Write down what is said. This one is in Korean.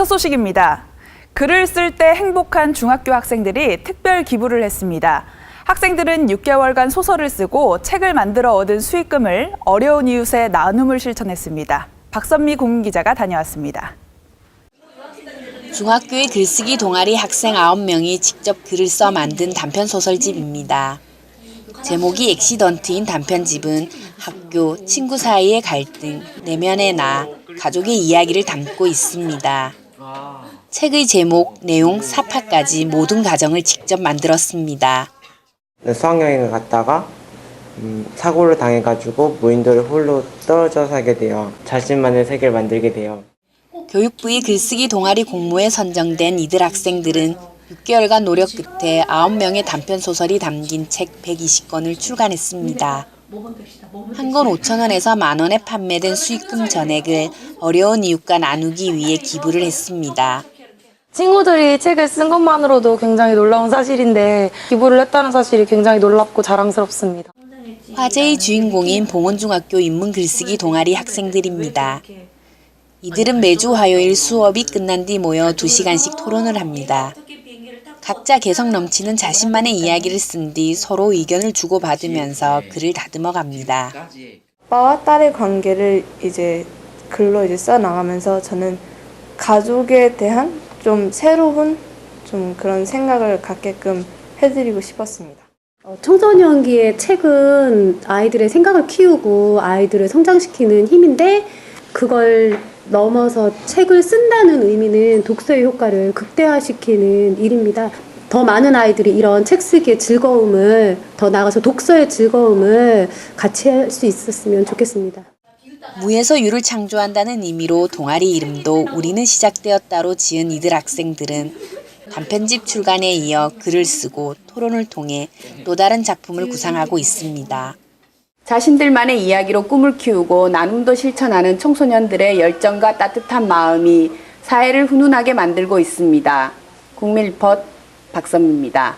첫 소식입니다. 글을 쓸 때 행복한 중학교 학생들이 특별 기부를 했습니다. 학생들은 6개월간 소설을 쓰고 책을 만들어 얻은 수익금을 어려운 이웃에 나눔을 실천했습니다. 박선미 공기자가 다녀왔습니다. 중학교의 글쓰기 동아리 학생 9명이 직접 글을 써 만든 단편 소설집입니다. 제목이 엑시던트인 단편집은 학교, 친구 사이의 갈등, 내면의 나, 가족의 이야기를 담고 있습니다. 책의 제목, 내용, 사파까지 모든 과정을 직접 만들었습니다. 네, 수학여행을 갔다가 음, 사고를 당해가지고 무인도를 홀로 떨어져 살게 돼요. 자신만의 세계를 만들게 돼요. 교육부의 글쓰기 동아리 공모에 선정된 이들 학생들은 6개월간 노력 끝에 9명의 단편 소설이 담긴 책 120권을 출간했습니다. 한 권 5천 원에서 만 원에 판매된 수익금 전액을 어려운 이웃과 나누기 위해 기부를 했습니다. 친구들이 책을 쓴 것만으로도 굉장히 놀라운 사실인데 기부를 했다는 사실이 굉장히 놀랍고 자랑스럽습니다. 화제의 주인공인 봉원중학교 인문 글쓰기 동아리 학생들입니다. 이들은 매주 화요일 수업이 끝난 뒤 모여 2시간씩 토론을 합니다. 각자 개성 넘치는 자신만의 이야기를 쓴 뒤 서로 의견을 주고받으면서 글을 다듬어 갑니다. 아빠와 딸의 관계를 이제 글로 이제 써 나가면서 저는 가족에 대한 좀 새로운 좀 그런 생각을 갖게끔 해드리고 싶었습니다. 어, 청소년기의 책은 아이들의 생각을 키우고 아이들을 성장시키는 힘인데 그걸 넘어서 책을 쓴다는 의미는 독서의 효과를 극대화시키는 일입니다. 더 많은 아이들이 이런 책 쓰기의 즐거움을 더 나아가서 독서의 즐거움을 같이 할 수 있었으면 좋겠습니다. 무에서 유를 창조한다는 의미로 동아리 이름도 우리는 시작되었다로 지은 이들 학생들은 단편집 출간에 이어 글을 쓰고 토론을 통해 또 다른 작품을 구상하고 있습니다. 자신들만의 이야기로 꿈을 키우고 나눔도 실천하는 청소년들의 열정과 따뜻한 마음이 사회를 훈훈하게 만들고 있습니다. 국민 리포트 박선미입니다.